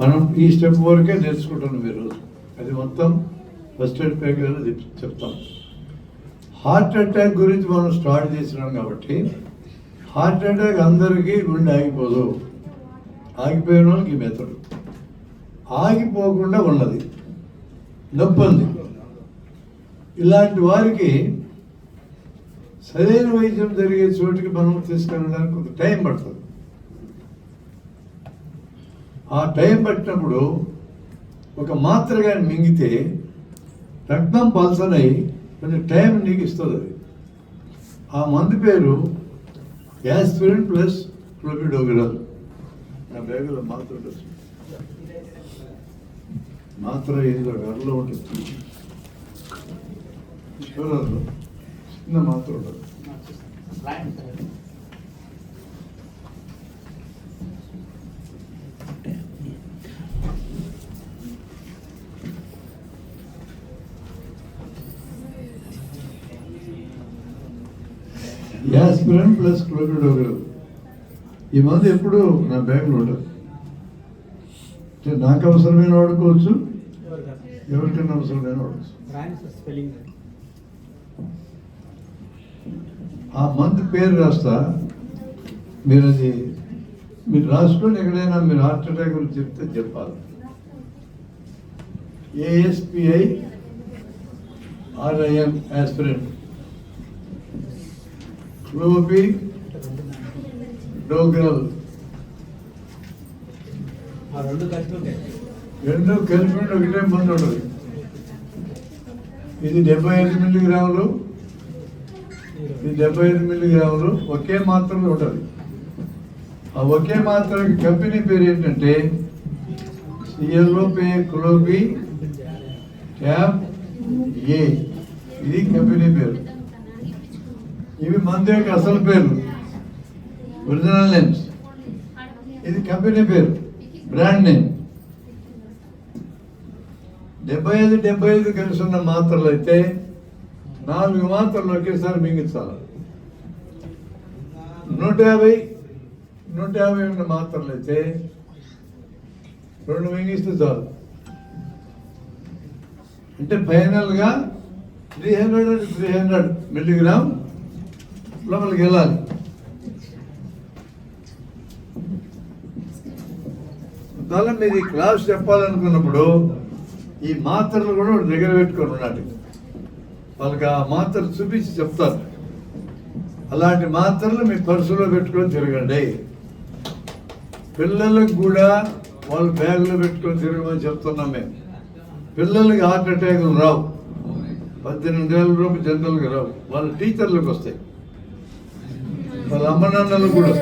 మనం ఈ స్టెప్ వరకే నేర్చుకుంటున్నాం ఈరోజు అది మొత్తం ఫస్ట్ ఎయిడ్ ప్యాకేజ్లో చెప్తాం. హార్ట్ అటాక్ గురించి మనం స్టార్ట్ చేసినాం కాబట్టి హార్ట్ అటాక్ అందరికీ గుండె ఆగిపోదు. ఆగిపోయిన వాళ్ళకి ఈ ఆగిపోకుండా ఉన్నది. నొప్పి ఉంది. ఇలాంటి వారికి సరైన వైద్యం జరిగే చోటికి మనం తీసుకెళ్ళడానికి కొంత టైం పడుతుంది. ఆ టైం పట్టినప్పుడు ఒక మాత్ర కానీ మింగితే రక్తం పల్సనై కొంచెం టైం నీకు ఇస్తుంది అది. ఆ మందు పేరు యాస్పిరిన్ ప్లస్ క్లోపిడోగ్రల్ నా బ్యాగులో మాత్ర ఉంటుంది. మాత్ర ఏదో గర్లో ఉంటుంది. చిన్న మాత్ర ఉంటుంది. యాస్పిరిన్ ప్లస్ క్లోపిడోగ్రల్ ఈ మందు ఎప్పుడు నా బ్యాగ్లో ఉండదు నాకు అవసరమైన వాడుకోవచ్చు ఎవరికైనా అవసరమైన వాడుకోవచ్చు ఆ మందు పేరు రాస్తా మీరు అది మీరు రాసుకొని ఎక్కడైనా మీరు హార్ట్ అటాక్ గురించి చెప్తే చెప్పాలి. ఏఎస్పిఐ ఆర్ఐఎం ఆస్పిరెంట్ క్లోపి డోగ్రల్ రెండు కలిపి ఒకటే మందు ఉండదు ఇది డెబ్బై ఐదు మిల్లీగ్రాములు. ఇది డెబ్బై ఐదు మిల్లీగ్రాములు. ఒకే మాత్రలో ఉంటుంది. ఆ ఒకే మాత్రకి కంపెనీ పేరు ఏంటంటే సిఎల్ఓపే క్లోబి ట్యాబ్ ఏ. ఇది కంపెనీ పేరు. ఇవి మందు యొక్క అసలు పేరు ఒరిజినల్ నేమ్స్. ఇది కంపెనీ పేరు. Brand name. డెబ్బై ఐదు డెబ్బై ఐదు కలిసి ఉన్న మాత్రలు అయితే నాలుగు మాత్రలు ఒకేసారి మింగించాలి. నూట యాభై నూట యాభై ఉన్న మాత్రలు అయితే రెండు మింగిస్తే చాలు. అంటే ఫైనల్గా three hundred and three hundred milligram లోపలికి వెళ్ళాలి. దానిలో మీరు ఈ క్లాస్ చెప్పాలనుకున్నప్పుడు ఈ మాత్రలు కూడా దగ్గర పెట్టుకొని ఉండాలి వాళ్ళకి ఆ మాత్రలు చూపించి చెప్తారు. అలాంటి మాత్రలు మీ పర్సులో పెట్టుకొని తిరగండి. పిల్లలకు కూడా వాళ్ళ బ్యాగులో పెట్టుకొని తిరగమని చెప్తున్నాం మేము. పిల్లలకి హార్ట్ అటాక్లు రావు. పద్దెనిమిది ఏళ్ళ రూపాయలు జనరల్గా రావు. వాళ్ళ టీచర్లకు వస్తాయి. వాళ్ళ అమ్మ నాన్నలకు కూడా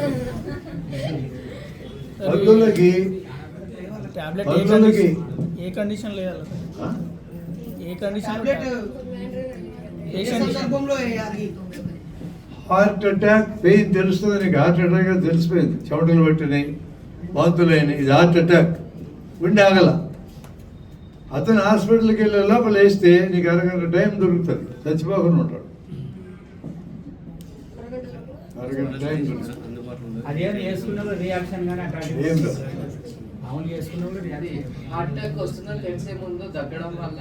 టాబ్లెట్ ఏ పద్దులకి కండిషన్ ఏ కండిషన్ లేదు? ఏ కండిషన్? హార్ట్ అటాక్ పెయిన్ తెలుస్తుంది నీకు హార్ట్ అటాక్ తెలిసిపోయింది. చెమటలు పట్టినాయి వాంతులైన ఇది హార్ట్ అటాక్. గుండె ఆగల. అతను హాస్పిటల్కి వెళ్ళే లోపల వేస్తే నీకు అరగంట టైం దొరుకుతుంది. చచ్చిపోకుండా ఉంటాడు. అదే వేసుకున్న రియాక్షన్ కానీ అట్లాంటివి. మామూలు అది హార్ట్ అటాక్ ముందు వల్ల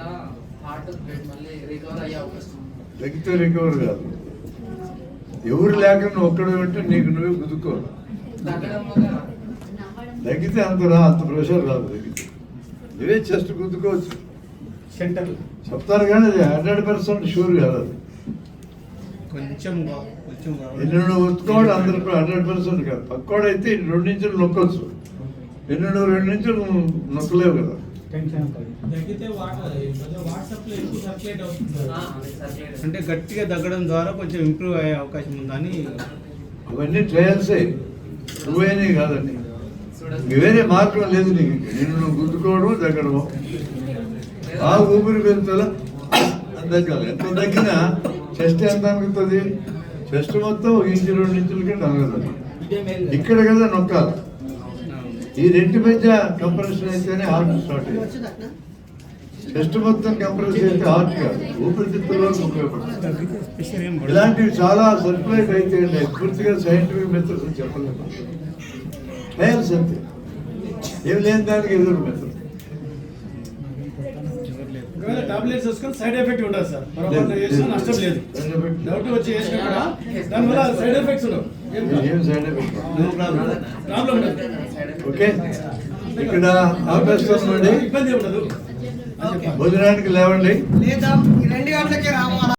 హార్ట్ మళ్ళీ రికవర్ అయ్యే అవకాశం రికవర్ కాదు. ఎవరు లేకుండా ఒక్కడు ఉంటే నీకు నువ్వే వల్ల తగ్గితే అంత రా అంత ప్రెషర్ రాదు తగ్గితే. నువ్వే చెస్ట్ గుద్దుకోవచ్చు సెంటర్ చెప్తారు కానీ అది హండ్రెడ్ పర్సెంట్ షూర్ కాదు అది. కొంచెం కొంచెం ఎన్ని నువ్వు ఒత్తుకోవడం అందరికి హండ్రెడ్ పర్సెంట్ కాదు. పక్కోడైతే రెండు ఇంచులు నొక్కొచ్చు. ఎన్ని నువ్వు రెండు ఇంచులు నువ్వు నొక్కలేవు కదా. అంటే గట్టిగా తగ్గడం ద్వారా కొంచెం ఇంప్రూవ్ అయ్యే అవకాశం ఉందని అవన్నీ ట్రయల్సే. నువ్వేనే కాదండి. వేరే మార్గం లేదు నీకు. నిన్ను నువ్వు గుద్దుకోవడం తగ్గడము. ఆ ఊపిరి వెళ్తుందా తగ్గాలి ఎంత తగ్గినా చెస్ట్ ఎంత అనుకుతుంది చెస్ట్ మొత్తం ఒక ఇంచు రెండు ఇంచులకి తగ్గదు ఇక్కడ కదా నొక్కాలి. ఈ రెండు మధ్య కంప్రెషన్ అయితేనే హార్ట్ స్టార్ట్ అయ్యింది. చెస్ట్ మొత్తం కంప్రెస్ అయితే హార్ట్ కాదు ఊపిరితిత్తుల్లో ఉపయోగపడుతుంది. ఇలాంటివి చాలా సర్క్యులేట్ అయితే పూర్తిగా సైంటిఫిక్ మెథడ్స్ చెప్పలేదు ట్రయల్స్ అంతే. ఏం లేని దానికి ఎదురు మెథడ్ టాబ్లెట్స్ వేసుకొని సైడ్ ఎఫెక్ట్ ఉండదు సార్. పొరపాటు చేసినా నష్టం లేదు. డౌట్ వచ్చి చేసినా కూడా దానివల్ల సైడ్ ఎఫెక్ట్స్ ఉండవు. Problem okay. ఇక్కడ అవకాశం నుండి ఇబ్బంది ఉండదు. భోజనానికి లేవండి. లేదా రెండు గంటలకే రావాలా